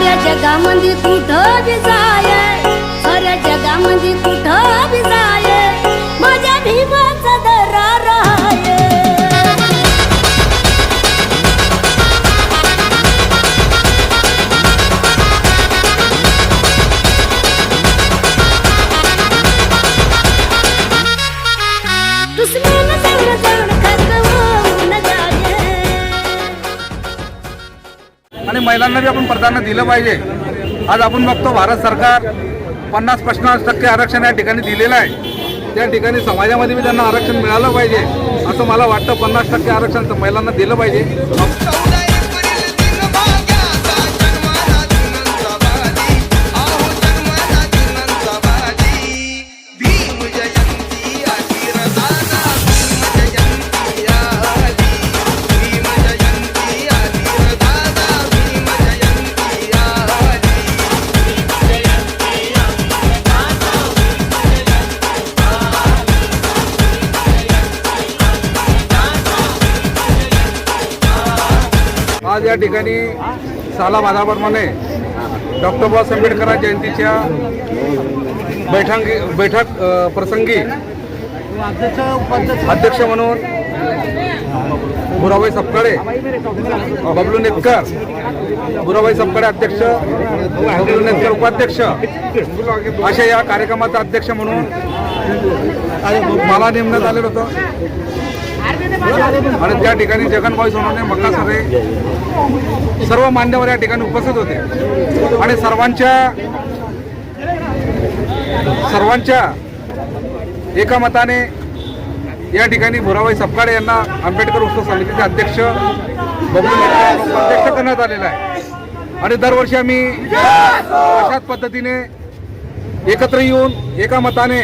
साऱ्या जगामध्ये कुठं बी जाय. साऱ्या जगामध्ये कुठं महिलांना बी आपण प्राधान्य दिलं पाहिजे. आज आपण बघतो भारत सरकार पन्नास पन्नास टक्के आरक्षण या ठिकाणी दिलेलं आहे. त्या ठिकाणी समाजामध्ये बी त्यांना आरक्षण मिळालं पाहिजे. असं मला वाटतं पन्नास टक्के आरक्षण महिलांना दिलं पाहिजे. या ठिकाणी साला बाधाप्रमाणे डॉक्टर बाबासाहेब आंबेडकर जयंतीच्या बैठकी बैठक प्रसंगी अध्यक्ष म्हणून बुराबाई सपकाळे बबलू नेतकर बुराबाई सपकाळे अध्यक्ष बबलू नेतकर उपाध्यक्ष अशा या कार्यक्रमाचा अध्यक्ष म्हणून मला नेमण्यात आलेलं होतं. आणि त्या ठिकाणी जगनभाई सोनवणे मक्का सरे सर्व मान्यवर या ठिकाणी उपस्थित होते. आणि सर्वांच्या सर्वांच्या एका मताने या ठिकाणी भुराबाई सपकाळे यांना आंबेडकर उत्सव समितीचे अध्यक्ष अध्यक्ष करण्यात आलेला आहे. आणि दरवर्षी आम्ही अशाच पद्धतीने एकत्र येऊन एका मताने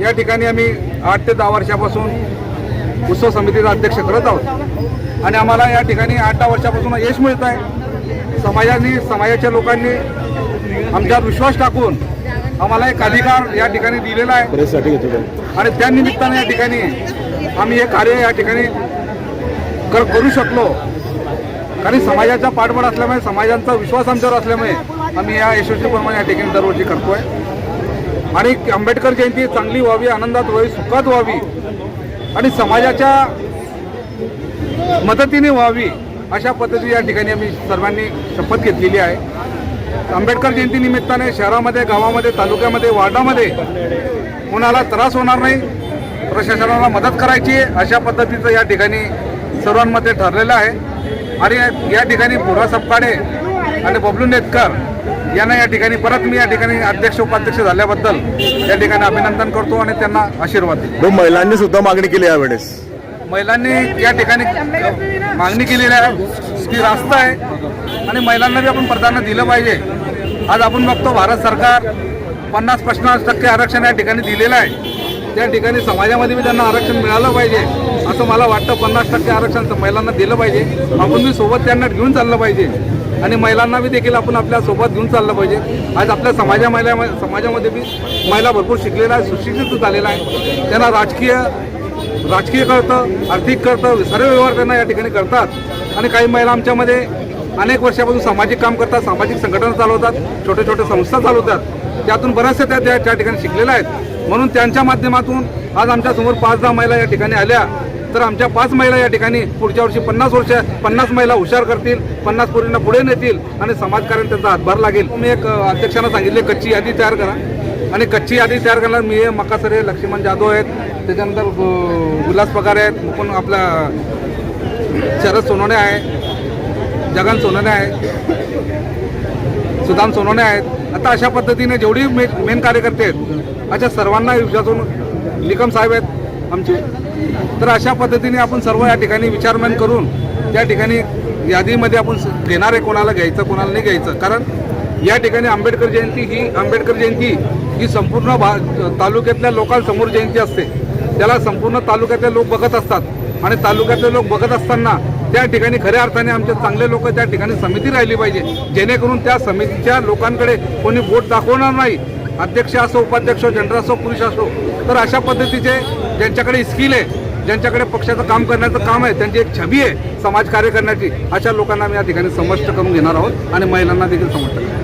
या ठिकाणी आम्ही आठ ते दहा वर्षापासून उत्सव समितीचा अध्यक्ष करत आहोत. आणि आम्हाला या ठिकाणी आठ दहा वर्षापासून यश मिळत आहे. समाजाने समाजाच्या लोकांनी आमच्यावर विश्वास टाकून आम्हाला एक अधिकार या ठिकाणी दिलेला आहे. आणि त्या निमित्ताने या ठिकाणी आम्ही हे कार्य या ठिकाणी कर करू शकलो. कारण समाजाचा पाठबळ असल्यामुळे समाजाचा विश्वास आमच्यावर असल्यामुळे आम्ही या यशस्वीप्रमाणे या ठिकाणी दरवर्षी करतोय. आणि आंबेडकर जयंती चांगली व्हावी आनंदात व्हावी सुखात व्हावी आणि समाजाच्या मदतीने व्हावी अशा पद्धती या ठिकाणी आम्ही सर्वांनी शपथ घेतलेली आहे. आंबेडकर जयंती निमित्ताने शहरामध्ये गावामध्ये तालुक्यामध्ये वार्डामध्ये कोणाला त्रास होणार नाही प्रशासनाला मदत करायची अशा पद्धतीचं या ठिकाणी सर्वांमध्ये ठरलेलं आहे. आणि या ठिकाणी बुढा सपकाडे आणि बबलू नेतकर यांना या ठिकाणी परत मी या ठिकाणी अध्यक्ष उपाध्यक्ष झाल्याबद्दल या ठिकाणी अभिनंदन करतो आणि त्यांना आशीर्वाद देतो. महिलांनी सुद्धा मागणी केली यावेळेस? महिलांनी या ठिकाणी मागणी केलेली आहे ती रास्त आहे आणि महिलांना बी आपण प्राधान्य दिलं पाहिजे. आज आपण बघतो भारत सरकार पन्नास पन्नास टक्के आरक्षण या ठिकाणी दिलेलं आहे. त्या ठिकाणी समाजामध्ये बी त्यांना आरक्षण मिळालं पाहिजे. असं मला वाटतं पन्नास टक्के आरक्षण तर महिलांना दिलं पाहिजे. आपण बी सोबत त्यांना घेऊन चाललं पाहिजे. आणि महिलांना बी देखील आपण आपल्यासोबत घेऊन चाललं पाहिजे. आज आपल्या समाजा महिला समाजामध्ये बी महिला भरपूर शिकलेल्या आहे सुशिक्षित झालेला आहे त्यांना राजकीय राजकीय करतं आर्थिक करतं सर्व व्यवहार त्यांना या ठिकाणी करतात. आणि काही महिला आमच्यामध्ये अनेक वर्षापासून सामाजिक काम करतात सामाजिक संघटना चालवतात छोटे छोटे संस्था चालवतात. त्यातून बऱ्याचशा त्या त्या- त्या ठिकाणी शिकलेल्या आहेत. म्हणून त्यांच्या माध्यमातून आज आमच्यासमोर पाच दहा महिला या ठिकाणी आल्या. तर आमच्या पाच महिला या ठिकाणी पुढच्या वर्षी पन्नास वर्ष पन्नास महिला हुशार करतील पन्नास पोरींना पुढे नेतील आणि समाजकार्यात त्यांचा हातभार लागेल. मी एक अध्यक्षांना सांगितले कच्ची यादी तयार करा. आणि कच्ची यादी तयार करणार मी आहे लक्ष्मण जाधव आहेत. त्याच्यानंतर गु- उल्हास पगार आहेत. मुकुंद आपला शरद सोनवणे आहे. जगन सोनवणे आहे सुदाम सोनवणे आहेत. आता अशा पद्धतीने जेवढी मेन कार्यकर्ते आहेत अशा सर्वांना विश्वासून निकम साहेब आहेत आमचे तर अशा पद्धतीने आपण सर्व या ठिकाणी विचारमन करून त्या ठिकाणी यादीमध्ये आपण घेणार आहे कोणाला घ्यायचं कोणाला नाही घ्यायचं. कारण या ठिकाणी आंबेडकर जयंती ही आंबेडकर जयंती ही संपूर्ण भा तालुक्यातल्या लोकांसमोर जयंती असते. त्याला संपूर्ण तालुक्यातले लोक बघत असतात. आणि तालुक्यातले लोक बघत असताना त्या ठिकाणी खऱ्या अर्थाने आमचे चांगले लोक त्या ठिकाणी समिती राहिली पाहिजे. जेणेकरून त्या समितीच्या लोकांकडे कोणी बोट दाखवणार नाही. अध्यक्ष असो उपाध्यक्ष जनरल असो पुरुष असो तर अशा पद्धतीचे ज्यांच्याकडे स्किल आहे ज्यांच्याकडे पक्षाचं काम करण्याचं काम आहे त्यांची एक छबी आहे समाजकार्य करण्याची अशा लोकांना मी या ठिकाणी समष्ट करून घेणार आहोत आणि महिलांना देखील समष्ट करणार